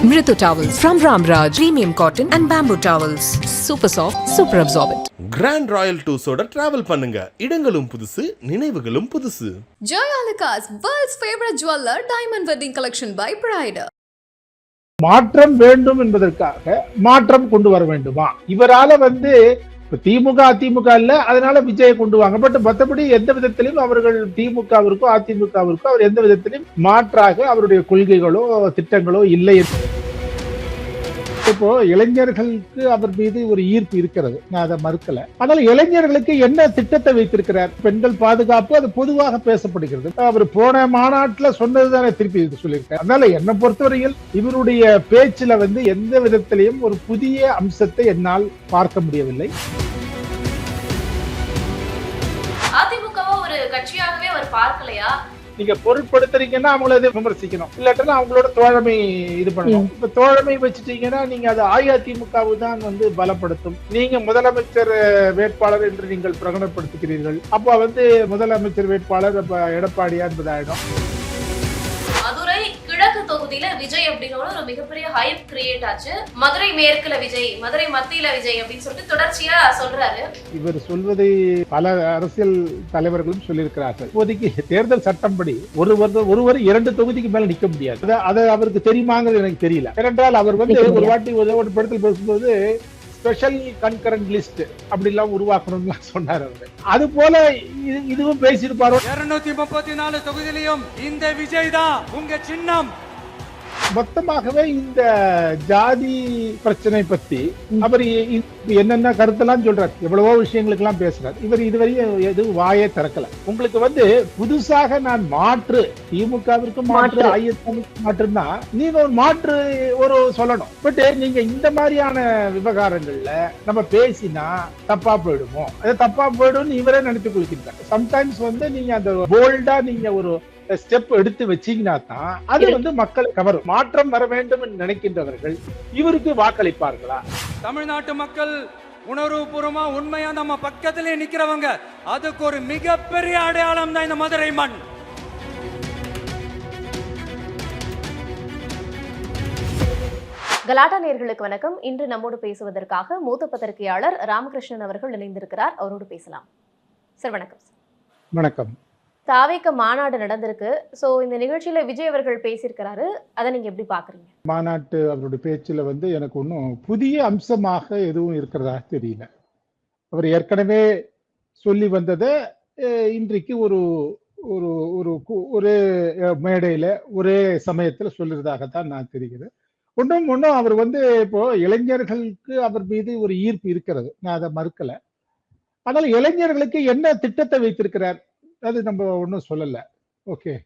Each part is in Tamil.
Mritu towels from Ramraj, premium cotton and bamboo towels. Super soft, super absorbent. Grand royal டூஸோட travel பண்ணுங்க இடங்களும் புதுசு நினைவுகளும் புதுசு Joyalikas, world's favorite jeweler, diamond wedding collection by Pride. மாற்றம் வேண்டும் என்பதற்காக மாற்றம் கொண்டு வர வேண்டுமா இவரால வந்து இப்போ திமுக அதிமுக இல்லை அதனால விஜயை கொண்டு வாங்க. பட் மற்றபடி எந்த விதத்திலும் அவர்கள் திமுகவிற்கோ அதிமுகவிற்கோ அவர் எந்த விதத்திலும் மாற்றாக அவருடைய கொள்கைகளோ திட்டங்களோ இல்லை இப்போ இளைஞர்களுக்கு அவர் மீது ஒரு ஈர்ப்பு இருக்கிறது. நான் அதை மறுக்கல. ஆனால் இளைஞர்களுக்கு என்ன திட்டத்தை வைத்திருக்கிறார்? பெண்கள் பாதுகாப்பு அது பொதுவாக பேசப்படுகிறது. அவர் போன மாநாட்டில் சொன்னதுதானே திருப்பி இது சொல்லியிருக்காரு. அதனால என்னை பொறுத்தவரையில் இவருடைய பேச்சுல வந்து எந்த விதத்திலையும் ஒரு புதிய அம்சத்தை என்னால் பார்க்க முடியவில்லை. அதிமுகவை ஒரு கட்சியாகவே அவர் பார்க்கலையா? நீங்க பொருட்படுத்துறீங்கன்னா அவங்கள இதை விமர்சிக்கணும். இல்லாட்டா அவங்களோட தோழமை இது பண்ணணும். இப்ப தோழமை வச்சுட்டீங்கன்னா நீங்க அது அஇஅதிமுகவு தான் வந்து பலப்படுத்தும். நீங்க முதலமைச்சர் வேட்பாளர் என்று நீங்கள் பிரகடனப்படுத்துகிறீர்கள். அப்ப வந்து முதலமைச்சர் வேட்பாளர் எடப்பாடியா என்பதாயிடும். கிழக்கு தொகுதியில விஜய் அப்படிங்கிற ஒரு மிகப்பெரிய ஹைப் கிரியேட் ஆச்சு. மதுரை மேற்குல விஜய் மதுரை மத்தியில விஜய் அப்படின்னு சொல்லிட்டு தொடர்ச்சியா சொல்றாரு. இவர் சொல்வதை பல அரசியல் தலைவர்களும் சொல்லியிருக்கிறார்கள். இப்போதைக்கு தேர்தல் சட்டம்படி ஒரு வருடம் ஒருவர் இரண்டு தொகுதிக்கு மேல நிக்க முடியாது. அது- அவருக்கு தெரியுமாங்கிறது எனக்கு தெரியல. ஏனென்றால் அவர் வந்து ஒரு வாட்டி ஒரு ஒரு படத்தில் பேசும்போது ஸ்பெஷல் கன்கரண்ட் லிஸ்ட் அப்படி எல்லாம் உருவாக்கணும்னு சொன்னார் அவர். அது போல இது- இதுவும் பேசியிருப்பாரோ? இருநூத்தி முப்பத்தி நாலு தொகுதியிலையும் இந்த விஜய் தான் உங்க சின்னம். மொத்தமாகவே இந்த ஜாதி பிரச்சனை பத்தி அவர் என்னென்ன கருத்தெல்லாம் சொல்றார்? எவ்வளவோ விஷயங்களுக்கு எல்லாம் பேசுறார். இவர் இதுவரையும் எதுவும் வாயே திறக்கல. உங்களுக்கு வந்து புதுசாக நான் மாற்று திமுகவிற்கு மாற்று ஐஎஸ்எம்க்கு மாற்றுன்னா நீங்க ஒரு மாற்று ஒரு சொல்லணும். பட் நீங்க இந்த மாதிரியான விவகாரங்கள்ல நம்ம பேசினா தப்பா போயிடுமோ? அது தப்பா போயிடும்னு இவரே நினைத்துக் கொள்கின்றார். சம்டைம்ஸ் வந்து நீங்க அந்த போல்டா நீங்க ஒரு ஸ்டெப் எடுத்து வச்சீங்கன்னா தான் அது வந்து மக்களை கவரும். மாற்றம் வர வேண்டும் என்று நினைக்கின்றவர்கள் இவருக்கு வாக்களிப்பார்களா? தமிழ்நாட்டு மக்கள் உணர்வுபூர்வமா உண்மையா நம்ம பக்கத்திலே நிக்கிறவங்க அதுக்கு ஒரு மிகப்பெரிய அடையாளம் தான் இந்த மதுரை மண். கலாட்டா நேர்களுக்கு வணக்கம். இன்று நம்மோடு பேசுவதற்காக மூத்த பத்திரிகையாளர் ராமகிருஷ்ணன் அவர்கள் இணைந்திருக்கிறார். அவரோடு பேசலாம். சார் வணக்கம் வணக்கம். தாவேக்க மாநாடு நடந்திருக்கு. ஸோ இந்த நிகழ்ச்சியில் விஜய் அவர்கள் பேசியிருக்கிறாரு. அதை நீங்கள் எப்படி பார்க்குறீங்க மாநாட்டு அவருடைய பேச்சில் வந்து எனக்கு ஒன்றும் புதிய அம்சமாக எதுவும் இருக்கிறதா தெரியல. அவர் ஏற்கனவே சொல்லி வந்ததை இன்றைக்கு ஒரு ஒரு ஒரு கு- ஒரே மேடையில் ஒரே சமயத்தில் சொல்லுறதாகத்தான் நான் தெரிகிறது. ஒன்றும் ஒன்றும் அவர் வந்து இப்போ இளைஞர்களுக்கு அவர் மீது ஒரு ஈர்ப்பு இருக்கிறது. நான் அதை மறுக்கலை. ஆனால் இளைஞர்களுக்கு என்ன திட்டத்தை வைத்திருக்கிறார்? அது நம்ம ஒன்றும் சொல்லல. ஓகே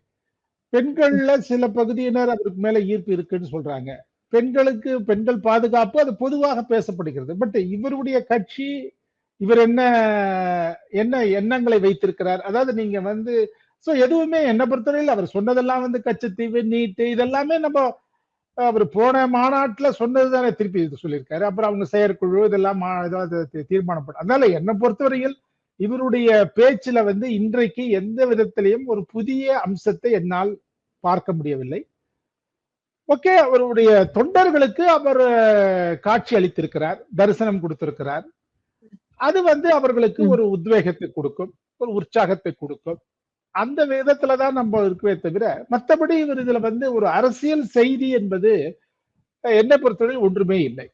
பெண்கள்ல சில பகுதியினர் அவருக்கு மேல ஈர்ப்பு இருக்குன்னு சொல்றாங்க. பெண்களுக்கு பெண்கள் பாதுகாப்பு அது பொதுவாக பேசப்படுகிறது. பட் இவருடைய கட்சி இவர் என்ன என்ன எண்ணங்களை வைத்திருக்கிறார்? அதாவது நீங்க வந்து சோ எதுவுமே என்ன பொறுத்தவரையில் அவர் சொன்னதெல்லாம் வந்து கச்சத்தீவு நீட்டு இதெல்லாமே நம்ம அவர் போன மாநாட்டுல சொன்னதுதானே திருப்பி இது சொல்லியிருக்காரு. அப்புறம் அவங்க செயற்குழு இதெல்லாம் மா- தீர்மானப்படும் அதனால என்னை பொறுத்தவரையில் இவருடைய பேச்சுல வந்து இன்றைக்கு எந்த விதத்திலையும் ஒரு புதிய அம்சத்தை என்னால் பார்க்க முடியவில்லை. ஓகே அவருடைய தொண்டர்களுக்கு அவர் காட்சி அளித்திருக்கிறார் தரிசனம் கொடுத்திருக்கிறார். அது வந்து அவர்களுக்கு ஒரு உத்வேகத்தை கொடுக்கும் ஒரு உற்சாகத்தை கொடுக்கும். அந்த விதத்துல தான் நம்ம இருக்கவே தவிர மற்றபடி இவர் இதுல வந்து ஒரு அரசியல் செய்தி என்பது என்னை பொறுத்தவரை ஒன்றுமே இல்லை.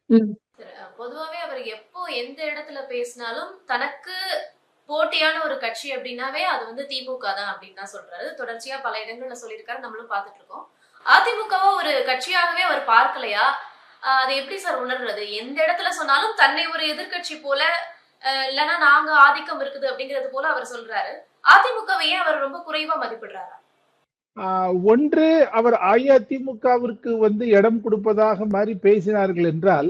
பொதுவாவே அவர் எப்போ எந்த இடத்துல பேசினாலும் தனக்கு போட்டியான ஒரு கட்சி அப்படின்னாவே அது வந்து திமுக தான் அப்படின்னு தான் சொல்றாரு. தொடர்ச்சியா பல இடங்கள்ல சொல்லியிருக்காரு. நம்மளும் பார்த்துட்டு இருக்கோம். அதிமுகவை ஒரு கட்சியாகவே அவர் பார்க்கலையா? அது அதை எப்படி சார் உணர்றது? எந்த இடத்துல சொன்னாலும் தன்னை ஒரு எதிர்க்கட்சி போல இல்லைன்னா நாங்க ஆதிக்கம் இருக்குது அப்படிங்கிறது போல அவர் சொல்றாரு. அதிமுகவையே அவர் ரொம்ப குறைவா மதிப்பிடுறாரு? ஒன்று அவர் அஇஅதிமுகவிற்கு வந்து இடம் கொடுப்பதாக மாதிரி பேசினார்கள் என்றால்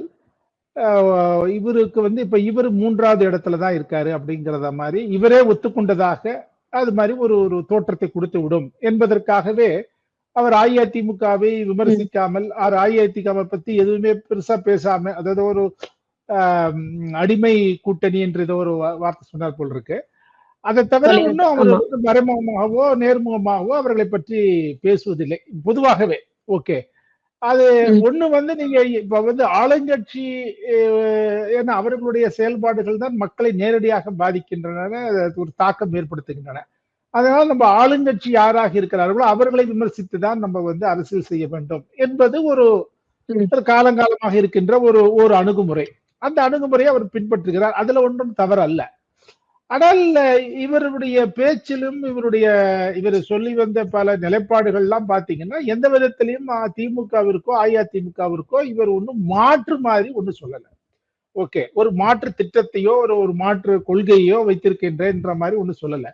இவருக்கு வந்து இப்ப இவர் மூன்றாவது இடத்துல தான் இருக்காரு அப்படிங்கிறத மாதிரி இவரே ஒத்துக்கொண்டதாக அது மாதிரி ஒரு ஒரு தோற்றத்தை கொடுத்து விடும் என்பதற்காகவே அவர் அஇஅதிமுகவை விமர்சிக்காமல் அவர் அஇஅதிமுகவை பத்தி எதுவுமே பெருசா பேசாம அதாவது ஒரு ஆஹ் அடிமை கூட்டணி என்று ஏதோ ஒரு வார்த்தை சொன்னார் போல் இருக்கு அதை தவிர. இன்னும் அவர். வந்து மறைமுகமாகவோ நேர்முகமாகவோ அவர்களை பற்றி பேசுவதில்லை பொதுவாகவே ஓகே அது. ஒண்ணு வந்து நீங்க இப்ப வந்து ஆளுங்கட்சி ஏன்னா அவர்களுடைய செயல்பாடுகள் தான் மக்களை நேரடியாக பாதிக்கின்றன ஒரு தாக்கம் ஏற்படுத்துகின்றன அதனால நம்ம ஆளுங்கட்சி யாராக இருக்கிறார்களோ அவர்களை விமர்சித்து தான் நம்ம வந்து அரசியல் செய்ய வேண்டும் என்பது. ஒரு காலங்காலமாக இருக்கின்ற ஒரு ஒரு அணுகுமுறை அந்த அணுகுமுறையை அவர் பின்பற்றுகிறார் அதுல ஒன்றும் தவறு அல்ல ஆனால் இவருடைய பேச்சிலும் இவருடைய இவர் சொல்லி வந்த பல நிலைப்பாடுகள்லாம் பார்த்தீங்கன்னா பாத்தீங்கன்னா எந்த விதத்திலையும் திமுகவிற்கோ அஇஅதிமுகவிற்கோ இவர் ஒன்றும் மாற்று மாதிரி ஒன்றும் சொல்லலை. ஓகே ஒரு மாற்று திட்டத்தையோ ஒரு ஒரு மாற்று கொள்கையோ வைத்திருக்கின்றன்ற மாதிரி ஒன்றும் சொல்லலை.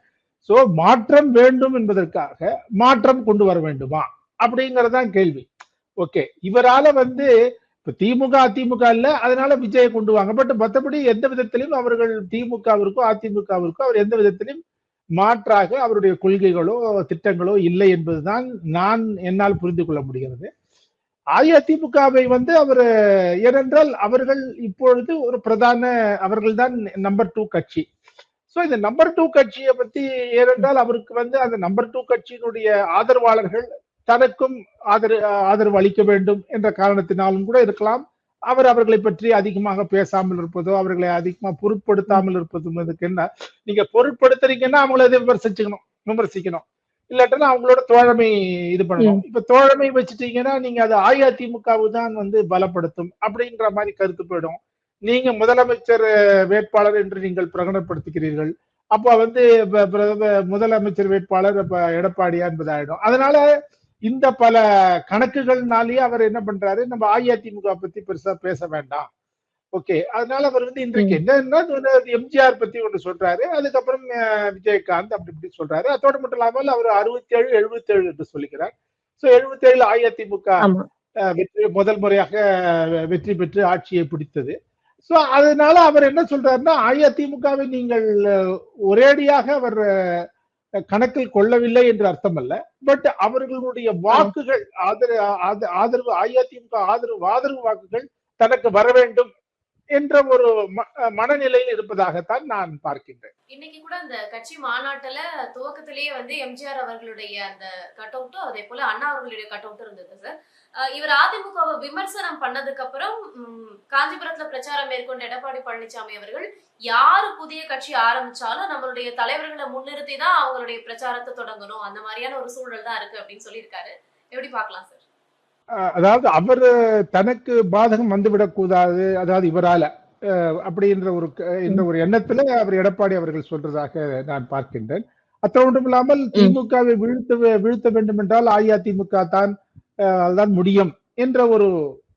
சோ மாற்றம் வேண்டும் என்பதற்காக மாற்றம் கொண்டு வர வேண்டுமா? அப்படிங்கறதுதான் கேள்வி. ஓகே இவரால வந்து இப்ப திமுக அதிமுக இல்ல அதனால விஜயை கொண்டு வாங்க. பட் மற்றபடி எந்த விதத்திலும் அவர்கள் திமுகவிற்கோ அதிமுகவிற்கோ அவர் எந்த விதத்திலும் மாற்றாக அவருடைய கொள்கைகளோ திட்டங்களோ இல்லை என்பதுதான் நான் என்னால் புரிந்து கொள்ள முடிகிறது. அஇஅதிமுகவை வந்து அவர் ஏனென்றால் அவர்கள் இப்பொழுது ஒரு பிரதான அவர்கள்தான் நம்பர் டூ கட்சி. ஸோ இந்த நம்பர் டூ கட்சியை பத்தி ஏனென்றால் அவருக்கு வந்து அந்த நம்பர் டூ கட்சியினுடைய ஆதரவாளர்கள் தனக்கும் ஆதரவு ஆதரவு அளிக்க வேண்டும் என்ற காரணத்தினாலும் கூட இருக்கலாம். அவர் அவர்களை பற்றி அதிகமாக பேசாமல் இருப்பதோ அவர்களை அதிகமா பொருட்படுத்தாமல் இருப்பதும் இதுக்கு என்ன? நீங்க பொருட்படுத்துறீங்கன்னா அவங்கள இதை விமர்சிச்சுக்கணும் விமர்சிக்கணும். இல்லாட்டினா அவங்களோட தோழமை இது பண்ணணும். இப்ப தோழமை வச்சுட்டீங்கன்னா நீங்க அது அஇஅதிமுகவு தான் வந்து பலப்படுத்தும் அப்படின்ற மாதிரி கருத்து போயிடும். நீங்க முதலமைச்சர் வேட்பாளர் என்று நீங்கள் பிரகடனப்படுத்துகிறீர்கள். அப்ப வந்து முதலமைச்சர் வேட்பாளர் எடப்பாடியா என்பது ஆயிடும் அதனால இந்த பல கணக்குகள்னாலேயே அவர் என்ன பண்றாரு? நம்ம அஇஅதிமுக பத்தி பெருசா பேச வேண்டாம். ஓகே. அதனால அவர் வந்து இன்றைக்கு என்னன்னா எம்ஜிஆர் பத்தி ஒன்று சொல்றாரு. அதுக்கப்புறம் விஜயகாந்த் அப்படி இப்படி சொல்றாரு. அதோடு மட்டும் இல்லாமல் அவர் அறுபத்தி ஏழு எழுபத்தி ஏழு என்று சொல்லுகிறார் சோ எழுபத்தி ஏழு அஇஅதிமுக வெற்றி முதல் முறையாக வெற்றி பெற்று ஆட்சியை பிடித்தது. சோ அதனால அவர் என்ன சொல்றாருன்னா அஇஅதிமுகவை நீங்கள் ஒரேடியாக அவர் கணக்கில் கொள்ளவில்லை என்று அர்த்தம் அல்ல பட் அவர்களுடைய வாக்குகள் ஆதரவு ஆதரவு அஇஅதிமுக ஆதரவு ஆதரவு வாக்குகள் தனக்கு வர வேண்டும். என்ற ஒரு மனநிலையில் இருப்பதாகத்தான் நான் பார்க்கின்றேன். இன்னைக்கு கூட அந்த கட்சி மாநாட்டுல துவக்கத்திலேயே வந்து எம்ஜிஆர் அவர்களுடைய அந்த கட் அவுட்டும் அதே போல அண்ணா அவர்களுடைய கட் அவுட்டும் இருந்தது சார். இவர் அதிமுகவை விமர்சனம் பண்ணதுக்கு அப்புறம் காஞ்சிபுரத்துல பிரச்சாரம் மேற்கொண்ட எடப்பாடி பழனிசாமி அவர்கள் யாரு புதிய கட்சி ஆரம்பிச்சாலும் நம்மளுடைய தலைவர்களை முன்னிறுத்தி தான் அவங்களுடைய பிரச்சாரத்தை தொடங்கணும். அந்த மாதிரியான ஒரு சூழல் தான் இருக்கு அப்படின்னு சொல்லியிருக்காரு. எப்படி பார்க்கலாம் சார்? அதாவது அவர் தனக்கு பாதகம் வந்துவிடக் கூடாது அதாவது இவரால. அப்படின்ற ஒரு என்ற ஒரு எண்ணத்துல அவர் எடப்பாடி அவர்கள் சொல்றதாக நான் பார்க்கின்றேன். அத்தோடு மட்டும் இல்லாமல் திமுகவை வீழ்த்த வீழ்த்த வேண்டும் என்றால் அஇஅதிமுக தான் அதுதான் முடியும் என்ற ஒரு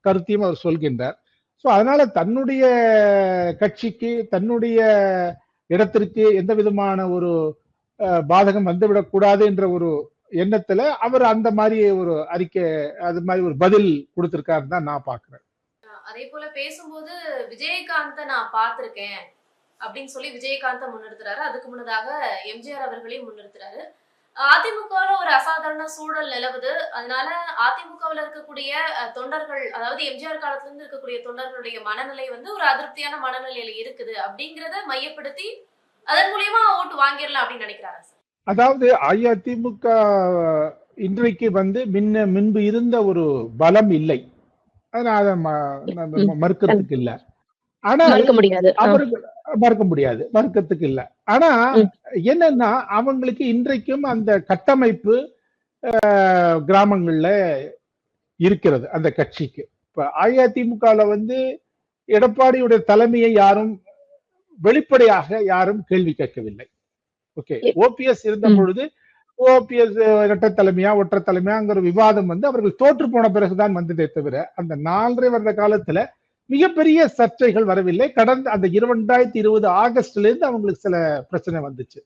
கருத்தையும் அவர் சொல்கின்றார். சோ அதனால தன்னுடைய கட்சிக்கு தன்னுடைய இடத்திற்கு எந்த விதமான ஒரு பாதகம் வந்துவிடக் கூடாது என்ற ஒரு எண்ணத்துல அவர் அந்த மாதிரி ஒரு அறிக்கை அது மாதிரி ஒரு பதில் கொடுத்திருக்காருன்னு தான் நான் பாக்குறேன். அதே போல பேசும்போது விஜயகாந்த நான் பார்த்திருக்கேன் அப்படின்னு சொல்லி விஜயகாந்த முன்னிறுத்துறாரு. அதுக்கு முன்னதாக எம்ஜிஆர் அவர்களையும் முன்னிறுத்துறாரு. அதிமுகவுல ஒரு அசாதாரண சூழல் நிலவுது. அதனால அதிமுகவுல இருக்கக்கூடிய தொண்டர்கள் அதாவது எம்ஜிஆர் காலத்துல இருந்து இருக்கக்கூடிய தொண்டர்களுடைய மனநிலை வந்து ஒரு அதிருப்தியான மனநிலையில இருக்குது அப்படிங்கறத மையப்படுத்தி அதன் மூலியமா ஓட்டு வாங்கிடலாம் அப்படின்னு நினைக்கிறாரு. அதாவது அஇஅதிமுக இன்றைக்கு வந்து முன்ன முன்பு இருந்த ஒரு பலம் இல்லை. அதை நான் அதை ம- நான் மறுக்கிறதுக்கு இல்ல. ஆனா. அவர்கள் மறுக்க முடியாது. மறுக்கிறதுக்கு இல்ல. ஆனா. என்னன்னா அவங்களுக்கு இன்றைக்கும் அந்த கட்டமைப்பு கிராமங்கள்ல இருக்கிறது அந்த கட்சிக்கு. இப்ப அஇஅதிமுகல வந்து எடப்பாடியுடைய தலைமையை யாரும் வெளிப்படையாக யாரும் கேள்வி கேட்கவில்லை. ஓகே. ஓபிஎஸ் இருந்த. பொழுது ஓபிஎஸ் இரட்டை தலைமையா ஒற்றை தலைமையாங்கிற விவாதம் வந்து அவர்கள் தோற்று போன பிறகுதான் வந்ததே தவிர அந்த நாலரை வருட காலத்துல மிகப்பெரிய சர்ச்சைகள் வரவில்லை. கடந்த அந்த இரண்டாயிரத்தி இருபது ஆகஸ்ட்ல இருந்து அவங்களுக்கு சில பிரச்சனை வந்துச்சு.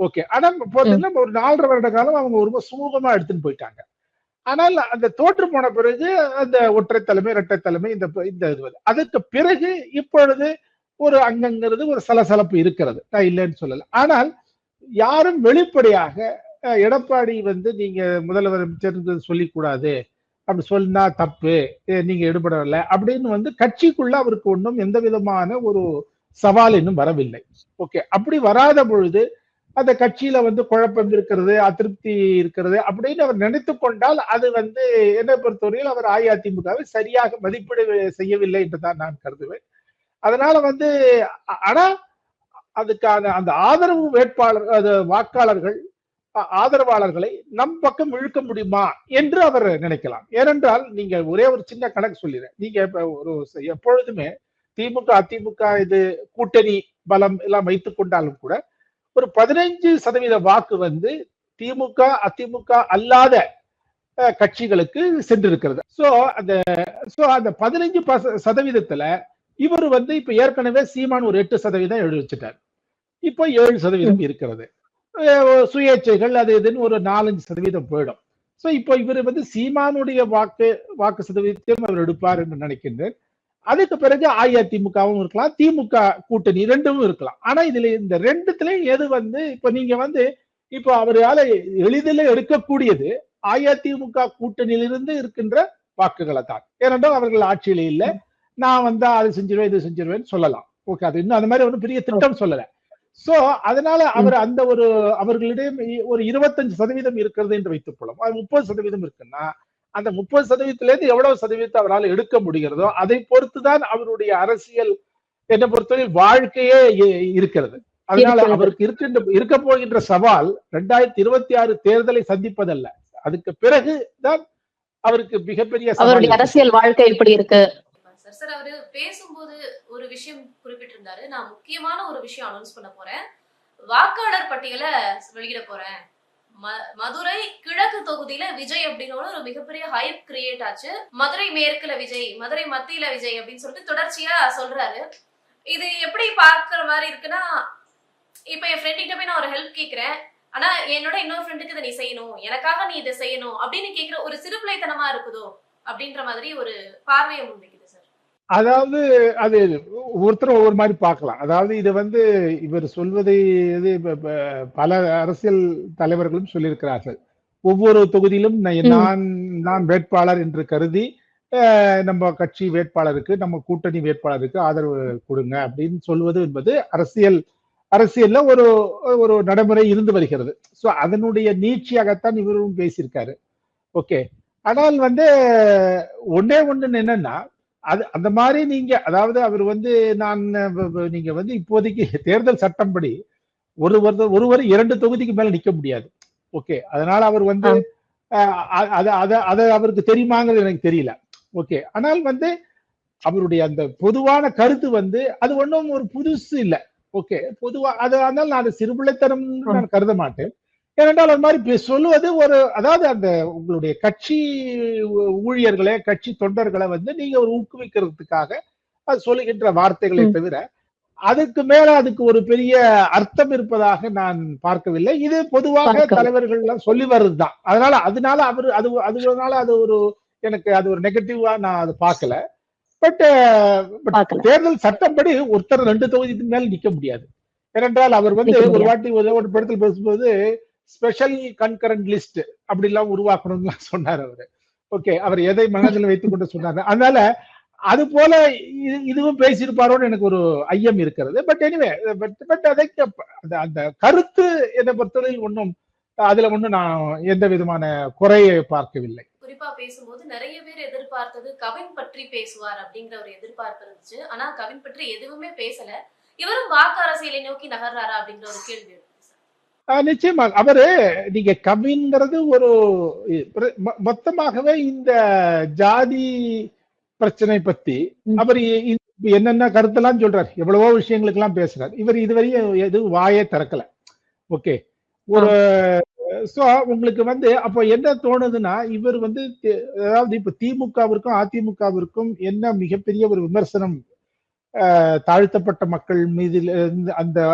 ஓகே. ஆனா பாத்தீங்கன்னா ஒரு நாலரை வருட காலம் அவங்க ரொம்ப சுமூகமா எடுத்துன்னு போயிட்டாங்க. ஆனால் அந்த தோற்று போன பிறகு அந்த ஒற்றை தலைமை இரட்டை தலைமை இந்த இந்த இது. அதுக்கு பிறகு இப்பொழுது ஒரு அங்கங்கிறது ஒரு சலசலப்பு இருக்கிறது. நான் இல்லைன்னு சொல்லல. ஆனால் யாரும் வெளிப்படையாக எடப்பாடி வந்து நீங்க முதலமைச்சர் சொல்லிக்கூடாது. அப்படி சொன்னா தப்பு நீங்க எடுபடவில்லை அப்படின்னு வந்து கட்சிக்குள்ள அவருக்கு ஒன்றும் எந்த விதமான ஒரு சவால் இன்னும் வரவில்லை. ஓகே அப்படி வராத பொழுது அந்த கட்சியில வந்து குழப்பம் இருக்கிறது அதிருப்தி இருக்கிறது அப்படின்னு அவர் நினைத்து கொண்டால் அது வந்து என்னை பொறுத்தவரையில் அவர் அஇஅதிமுகவை சரியாக மதிப்பீடு செய்யவில்லை என்றுதான் நான் கருதுவேன். அதனால வந்து ஆனா அதுக்கான அந்த ஆதரவு வேட்பாளர் அது வாக்காளர்கள் ஆதரவாளர்களை நம் பக்கம் இழுக்க முடியுமா என்று அவர் நினைக்கலாம். ஏனென்றால் நீங்க ஒரே ஒரு சின்ன கணக்கு சொல்லிடுறேன். நீங்க இப்ப ஒரு எப்பொழுதுமே திமுக அதிமுக இது கூட்டணி பலம் எல்லாம் வைத்துக் கொண்டாலும் கூட ஒரு பதினைஞ்சு சதவீத வாக்கு வந்து திமுக அதிமுக அல்லாத கட்சிகளுக்கு சென்றிருக்கிறது. சோ அந்த சோ அந்த பதினைஞ்சு சதவீதத்துல இவர் வந்து இப்ப ஏற்கனவே சீமான் ஒரு எட்டு சதவீதம் எழுதி வச்சுட்டார். இப்போ ஏழு சதவீதம் இருக்கிறது. சுயேட்சைகள் அது இதுன்னு ஒரு நாலஞ்சு சதவீதம் போயிடும். சோ இப்போ இவர் வந்து சீமானுடைய வாக்கு வாக்கு சதவீதத்தையும் அவர் எடுப்பார் என்று நினைக்கின்றேன். அதுக்கு பிறகு அஇஅதிமுகவும் இருக்கலாம் திமுக கூட்டணி ரெண்டும் இருக்கலாம். ஆனா இதுல இந்த ரெண்டுத்துலயும் எது வந்து இப்ப நீங்க வந்து இப்போ அவரால எளிதில் எடுக்கக்கூடியது அஇஅதிமுக கூட்டணியிலிருந்து இருக்கின்ற வாக்குகளை தான். ஏனென்றால் அவர்கள் ஆட்சியில இல்லை. நான் வந்தா அது செஞ்சிருவேன் இது செஞ்சிருவேன் சொல்லலாம். ஓகே அது இன்னும் அந்த மாதிரி ஒன்றும் பெரிய திட்டம் சொல்லல. சோ அதனால அவர் அந்த ஒரு அவர்களிடம் ஒரு இருபத்தஞ்சு சதவீதம் இருக்கிறது என்று வைத்துக் கொள்ளும் அது முப்பது சதவீதம் இருக்குன்னா அந்த முப்பது சதவீதத்துல இருந்து எவ்வளவு சதவீதத்தை அவரால் எடுக்க முடிகிறதோ அதை பொறுத்துதான் அவருடைய அரசியல் என்னை பொறுத்தவரை வாழ்க்கையே இருக்கிறது. அதனால. அவருக்கு இருக்கின்ற இருக்க போகின்ற சவால் ரெண்டாயிரத்தி இருபத்தி ஆறு தேர்தலை சந்திப்பதல்ல. அதுக்கு பிறகுதான் அவருக்கு மிகப்பெரிய அவருடைய. அரசியல் வாழ்க்கை எப்படி இருக்கு? சார். சார் அவரு பேசும்போது ஒரு விஷயம் குறிப்பிட்டிருந்தாரு. நான் முக்கியமான ஒரு விஷயம் அனௌன்ஸ் பண்ண போறேன். வாக்காளர் பட்டியலை வெளியிட போறேன். ம- மதுரை கிழக்கு தொகுதியில விஜய் அப்படின்னு ஒரு மிகப்பெரிய ஹைப் கிரியேட் ஆச்சு. மதுரை மேற்குல விஜய் மதுரை மத்தியில விஜய் அப்படின்னு சொல்லிட்டு தொடர்ச்சியா சொல்றாரு. இது எப்படி பாக்குற மாதிரி இருக்குன்னா இப்ப என் ஃப்ரெண்ட் கிட்ட போய் நான் ஒரு ஹெல்ப் கேக்குறேன். ஆனா என்னோட இன்னொரு ஃப்ரெண்டுக்கு இதை நீ செய்யணும். எனக்காக நீ இதை செய்யணும் அப்படின்னு கேக்குற ஒரு சிறுபிள்ளைத்தனமா இருக்குதோ அப்படின்ற மாதிரி ஒரு பார்வையை முன்வைக்கிறேன் அதாவது அது ஒவ்வொருத்தரும் ஒவ்வொரு மாதிரி பார்க்கலாம். அதாவது இது வந்து இவர் சொல்வதை இது பல அரசியல் தலைவர்களும் சொல்லியிருக்கிறார்கள். ஒவ்வொரு தொகுதியிலும் நான். நான் வேட்பாளர் என்று கருதி நம்ம கட்சி வேட்பாளருக்கு நம்ம கூட்டணி வேட்பாளருக்கு ஆதரவு கொடுங்க அப்படின்னு சொல்வது என்பது அரசியல் அரசியல்ல ஒரு ஒரு நடைமுறை இருந்து வருகிறது. சோ அதனுடைய நீட்சியாகத்தான் இவரும் பேசியிருக்காரு. ஓகே. ஆனால் வந்து ஒன்னே ஒண்ணு என்னன்னா அது அந்த மாதிரி நீங்க அதாவது அவர் வந்து நான் நீங்க வந்து இப்போதைக்கு தேர்தல் சட்டம்படி ஒருவர் ஒருவர் இரண்டு தொகுதிக்கு மேல நிக்க முடியாது. ஓகே. அதனால அவர் வந்து அது அத அது அவருக்கு தெரியுமாங்கிறது எனக்கு தெரியல. ஓகே. ஆனால் வந்து அவருடைய அந்த பொதுவான கருத்து வந்து அது ஒன்றும் ஒரு புதுசு இல்ல. ஓகே. பொதுவா அது அதனால நான் அதை சிறுபிள்ளைத்தனம் நான் கருத மாட்டேன். ஏனென்றால் அது மாதிரி சொல்லுவது ஒரு அதாவது அந்த உங்களுடைய கட்சி ஊழியர்களை கட்சி தொண்டர்களை வந்து நீங்க ஒரு ஊக்குவிக்கிறதுக்காக அது சொல்லுகின்ற வார்த்தைகளை. தவிர அதுக்கு மேல அதுக்கு ஒரு பெரிய அர்த்தம் இருப்பதாக நான் பார்க்கவில்லை இது பொதுவாக. தலைவர்கள் எல்லாம் சொல்லி வர்றதுதான் அதனால அதனால அவர் அது அதுனால அது ஒரு எனக்கு அது ஒரு நெகட்டிவா நான் அது பார்க்கல பட் பார்க்கல. தேர்தல் சட்டப்படி ஒருத்தர் ரெண்டு தொகுதிக்கு மேல் நிக்க முடியாது ஏனென்றால் அவர் வந்து ஒரு. வாட்டி ஒரு படத்தில் பேசும்போது ஸ்பெஷல் கன்கரண்ட் லிஸ்ட் அப்படி எல்லாம் உருவாக்கணும்னு சொன்னார் அவரு. ஓகே அவர் எதை மனதில் வைத்துக் கொண்டு சொன்னார். அதனால அது போல இது- இதுவும் பேசியிருப்பாரோன்னு எனக்கு ஒரு ஐயம் இருக்கிறது. பட் எனிவே பட் பட் அதை அந்த அந்த கருத்து என்னை பொறுத்தவரையில் ஒன்றும் அதுல ஒன்றும் நான் எந்த விதமான குறையை பார்க்கவில்லை. குறிப்பா பேசும்போது நிறைய பேர் எதிர்பார்த்தது கவின் பற்றி பேசுவார் அப்படிங்கிற ஒரு எதிர்பார்ப்பு இருந்துச்சு. ஆனா கவின் பற்றி எதுவுமே பேசல. இவரும் வாக்கு அரசியலை நோக்கி நகர்றாரா அப்படிங்கிற ஒரு கேள்வி இருக்கு சார் ஆஹ் நிச்சயமா. அவரு நீங்க கவிங்கிறது ஒரு மொத்தமாகவே இந்த ஜாதி பிரச்சனை பத்தி. அவர் என்னென்ன கருத்தெல்லாம் சொல்றாரு? எவ்வளவோ விஷயங்களுக்கு எல்லாம் பேசுறாரு. இவர் இதுவரையும் எதுவும் வாயே திறக்கல. ஓகே. ஒரு சோ உங்களுக்கு வந்து அப்போ என்ன தோணுதுன்னா இவர் வந்து அதாவது இப்ப திமுகவிற்கும் அதிமுகவிற்கும் என்ன மிகப்பெரிய ஒரு விமர்சனம் தாழ்த்தப்பட்ட மக்கள் மீது அந்த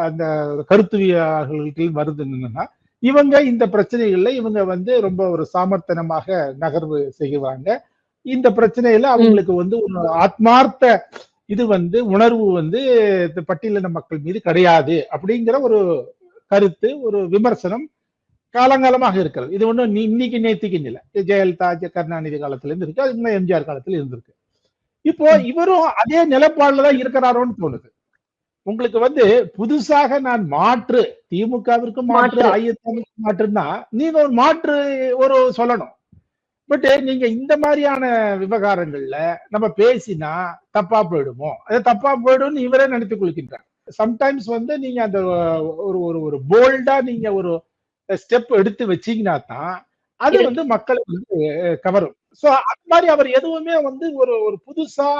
அந்த கருத்துவியர்களுக்கு வருது என்னன்னா இவங்க இந்த பிரச்சனைகள்ல இவங்க வந்து ரொம்ப ஒரு சாமர்த்தனமாக நகர்வு செய்வாங்க இந்த பிரச்சனையில அவங்களுக்கு வந்து ஒரு ஆத்மார்த்த இது வந்து உணர்வு வந்து பட்டியலின மக்கள் மீது கிடையாது அப்படிங்கிற ஒரு கருத்து ஒரு விமர்சனம் காலங்காலமாக இருக்கிறது. இது நீ- இன்னைக்கு நேத்திக்கு இல்லை. ஜெயலலிதா கருணாநிதி காலத்துல இருந்து இருக்கு. அது இன்னும் எம்ஜிஆர் காலத்துல இருந்திருக்கு. இப்போ இவரும் அதே நிலைப்பாடுல தான் இருக்கிறாரோன்னு தோணுது. உங்களுக்கு வந்து புதுசாக நான் மாற்று திமுகவிற்கு மாற்று. ஐயத்திற்கு மாற்றுன்னா நீங்க ஒரு மாற்று ஒரு சொல்லணும். பட் நீங்க இந்த மாதிரியான விவகாரங்கள்ல நம்ம பேசினா தப்பா போயிடுமோ? அது தப்பா போயிடும்னு இவரே நினைத்துக் கொள்கின்றார். சம்டைம்ஸ் வந்து நீங்க அந்த ஒரு ஒரு ஒரு போல்டா நீங்க ஒரு ஸ்டெப் எடுத்து வச்சீங்கன்னா தான் அது வந்து மக்களை வந்து கவரும். சோ அந்த மாதிரி அவர் எதுவுமே வந்து ஒரு ஒரு புதுசா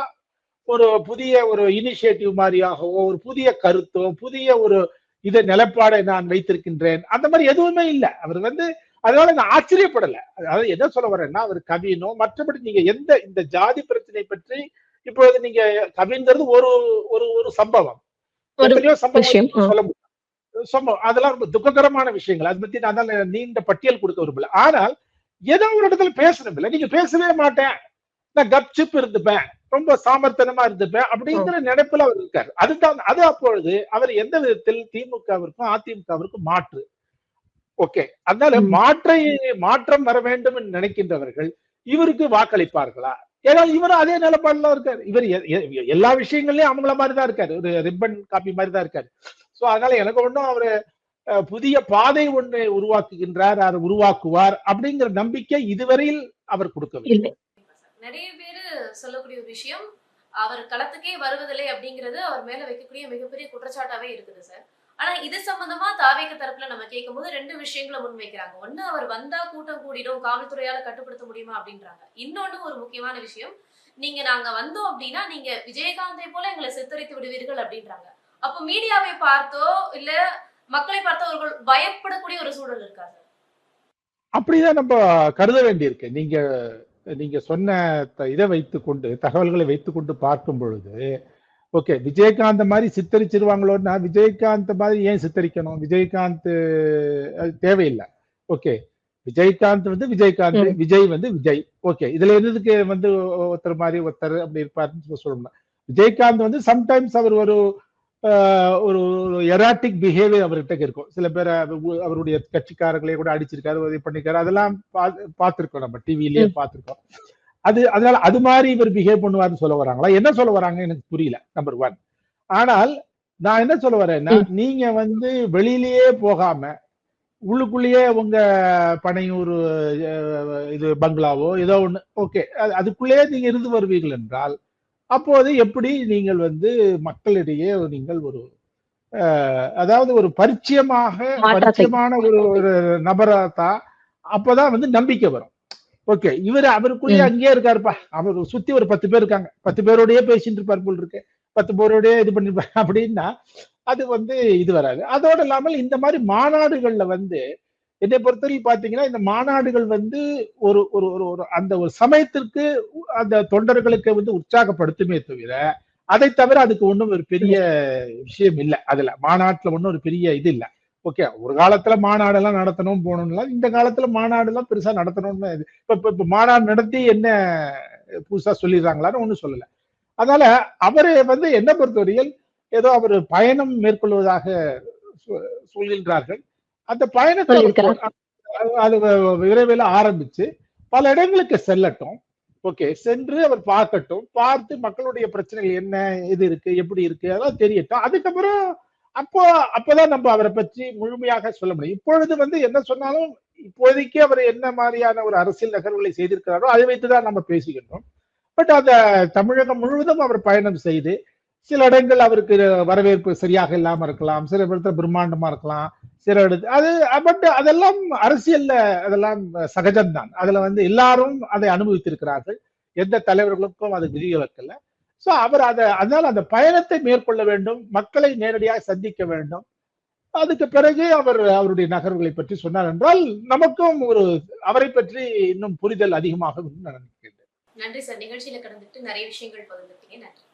ஒரு புதிய ஒரு இனிஷியேட்டிவ் மாதிரியாகவோ ஒரு புதிய கருத்தோ புதிய ஒரு இதை நிலைப்பாடை நான் வைத்திருக்கின்றேன். அந்த மாதிரி எதுவுமே இல்லை. அவர் வந்து அதனால நான் ஆச்சரியப்படல. அதாவது என்ன சொல்ல வரேன்னா அவர் கவினோ மற்றபடி நீங்க எந்த இந்த ஜாதி பிரச்சனை பற்றி இப்பொழுது நீங்க கவிங்கிறது ஒரு ஒரு ஒரு சம்பவம். சொல்ல முடியும். சம்பவம். அதெல்லாம் ரொம்ப துக்ககரமான விஷயங்கள். அதை பத்தி நான் அதனால நீண்ட பட்டியல் கொடுக்க விரும்பல. ஆனால் ஏதோ ஒரு இடத்துல பேசணும் இல்ல நீங்க பேசவே மாட்டேன். நான் கப்சிப் இருந்துப்பேன். ரொம்ப சாமர்த்தனமா இருந்துப்பேன் அப்படிங்கிற நினைப்புல அவர் இருக்காரு. அதுதான் அது அப்பொழுது அவர் எந்த விதத்தில் திமுகவிற்கும் அதிமுகவிற்கும் மாற்று. ஓகே. அதனால. மாற்றை மாற்றம் வர வேண்டும் என்று நினைக்கின்றவர்கள் இவருக்கு வாக்களிப்பார்களா? ஏன்னா இவரும் அதே நிலைப்பாடுல இருக்காரு. இவர் எல்லா விஷயங்கள்லயும் அவங்கள மாதிரி தான் இருக்காரு. ஒரு ரிப்பன் காப்பி மாதிரி தான் இருக்காரு. சோ அதனால எனக்கு ஒண்ணும் அவரு புதிய பாதை ஒண்ணு உருவாக்குகின்றார் அவர் உருவாக்குவார் அப்படிங்கிற நம்பிக்கை இதுவரையில் அவர் கொடுக்கவில்லை. நிறைய பேரு சொல்லக்கூடிய ஒரு விஷயம் அவர் களத்துக்கே வருவதில்லை அப்படிங்கிறது அவர் மேல வைக்கக்கூடிய மிகப்பெரிய குற்றச்சாட்டாவே இருக்குது சார். ஆனா இது சம்பந்தமா தாவேக தரப்புல நம்ம கேட்கும்போது ரெண்டு விஷயங்களை முன்வைக்கிறாங்க. ஒண்ணு அவர் வந்தா கூட்டம் கூடிடும் காவல்துறையால கட்டுப்படுத்த முடியுமா அப்படின்றாங்க. இன்னொன்னு ஒரு முக்கியமான விஷயம் நீங்க நாங்க வந்தோம் அப்படின்னா நீங்க விஜயகாந்தை போல எங்களை சித்தரித்து விடுவீர்கள் அப்படின்றாங்க. அப்போ மீடியாவை பார்த்தோ இல்ல மக்களை பார்த்தோ அவர்கள் பயப்படக்கூடிய ஒரு சூழல் இருக்கா அப்படிதான் நம்ம கருத வேண்டியிருக்கு நீங்க நீங்க சொன்ன இதை வைத்துக்கொண்டு தகவல்களை வைத்துக்கொண்டு பார்க்கும் பொழுது ஓகே விஜயகாந்த் மாதிரி சித்தரிச்சிருவாங்களோன்னா விஜயகாந்த் மாதிரி ஏன் சித்தரிக்கணும்? விஜயகாந்த் அது தேவையில்லை. ஓகே விஜயகாந்த் வந்து விஜயகாந்த். விஜய் வந்து விஜய். ஓகே இதுல என்னதுக்கு வந்து ஒருத்தர் மாதிரி ஒருத்தர் அப்படி இருப்பாருன்னு சொல்லணும் விஜயகாந்த் வந்து சம்டைம்ஸ் அவர் ஒரு ஒரு எராட்டிக் பிஹேவியர் அவர்கிட்ட இருக்கும் சில பேர் அவ- அவருடைய கட்சிக்காரர்களே கூட அடிச்சிருக்காரு உதவி பண்ணிருக்காரு. அதெல்லாம் பார்த்திருக்கோம் நம்ம டிவிலயே பார்த்திருக்கோம். அது அதனால அது மாதிரி இவர் பிஹேவ் பண்ணுவாருன்னு சொல்ல வராங்களா? என்ன சொல்ல வராங்க எனக்கு புரியல நம்பர் ஒன் ஆனால் நான் என்ன சொல்ல வரேன்னா நீங்க வந்து வெளியிலேயே போகாம உள்ளுக்குள்ளேயே உங்க பனையூர் இது பங்களாவோ ஏதோ ஒண்ணு ஓகே. அதுக்குள்ளேயே நீங்க இருந்து வருவீர்கள் என்றால் அப்போது எப்படி நீங்கள் வந்து மக்களிடையே நீங்கள் ஒரு அதாவது ஒரு பரிச்சயமாக. பரிச்சயமான ஒரு ஒரு நபரா தான் அப்பதான் வந்து நம்பிக்கை வரும். ஓகே இவர் அவருக்குள்ளேயே அங்கேயே இருக்காருப்பா. அவர் சுத்தி ஒரு பத்து பேர் இருக்காங்க. பத்து பேரோடயே பேசிட்டு இருப்பார் போல் இருக்கு. பத்து பேரோடயே இது பண்ணிருப்பாரு. அப்படின்னா அது வந்து இது வராது. அதோடு இல்லாமல் இந்த மாதிரி மாநாடுகள்ல வந்து என்னை பொறுத்தவரை பாத்தீங்கன்னா இந்த மாநாடுகள் வந்து ஒரு ஒரு ஒரு ஒரு அந்த ஒரு சமயத்திற்கு அந்த தொண்டர்களுக்கு வந்து உற்சாகப்படுத்துமே தவிர அதை தவிர அதுக்கு ஒன்றும் ஒரு பெரிய விஷயம் இல்லை. அதுல மாநாட்டுல ஒன்றும் ஒரு பெரிய இது இல்லை. ஓகே ஒரு காலத்துல மாநாடெல்லாம் நடத்தணும் போகணும்லாம் இந்த காலத்துல மாநாடு எல்லாம் பெருசா நடத்தணும்னு இது இப்ப இப்ப- மாநாடு நடத்தி என்ன புதுசா சொல்லிடுறாங்களான்னு ஒன்றும் சொல்லல. அதனால அவரை வந்து என்ன பொறுத்தவரையில் ஏதோ அவர் பயணம் மேற்கொள்வதாக சொல்கின்றார்கள் அந்த பயணத்தை அது விரைவில் ஆரம்பிச்சு பல இடங்களுக்கு செல்லட்டும். ஓகே சென்று அவர் பார்க்கட்டும். பார்த்து மக்களுடைய பிரச்சனைகள் என்ன இது இருக்கு எப்படி இருக்கு அதெல்லாம் தெரியட்டும். அதுக்கப்புறம் அப்போ அப்பதான் நம்ம அவரை பற்றி முழுமையாக சொல்ல முடியும். இப்பொழுது வந்து என்ன சொன்னாலும் இப்போதைக்கு அவர் என்ன மாதிரியான ஒரு அரசியல் நகர்வுகளை செய்திருக்கிறாரோ அதை வைத்துதான் நம்ம பேசிக்கிட்டோம் பட் அந்த தமிழகம் முழுவதும் அவர் பயணம் செய்து சில இடங்கள் அவருக்கு வரவேற்பு சரியாக இல்லாம இருக்கலாம். சில இடத்துல பிரம்மாண்டமா இருக்கலாம். சில இடத்து அது பட் அதெல்லாம் அரசியல்ல அதெல்லாம் சகஜம்தான். அதுல வந்து எல்லாரும் அதை அனுபவித்திருக்கிறார்கள். எந்த தலைவர்களுக்கும் அது விதிவிலக்கல்ல சோ அவர் அதை அதனால அந்த பயணத்தை மேற்கொள்ள வேண்டும். மக்களை நேரடியாக சந்திக்க வேண்டும். அதுக்கு பிறகு அவர் அவருடைய நகர்வுகளை பற்றி சொன்னார் என்றால் நமக்கும் ஒரு அவரை பற்றி இன்னும் புரிதல் நான் நினைக்கிறேன். நன்றி சார். நிகழ்ச்சியில கடந்துட்டு நிறைய விஷயங்கள் பகிர்ந்துட்டீங்க நன்றி.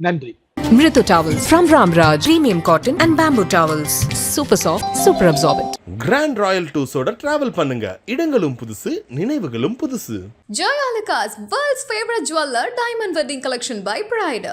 நன்றி. Mritu Towels from Ramraj. Premium cotton and bamboo towels. Super soft, super absorbent. Grand royal டூஸோட travel பண்ணுங்க இடங்களும் புதுசு நினைவுகளும் புதுசு Joyalukas, world's favorite jeweler, diamond wedding collection by Pride.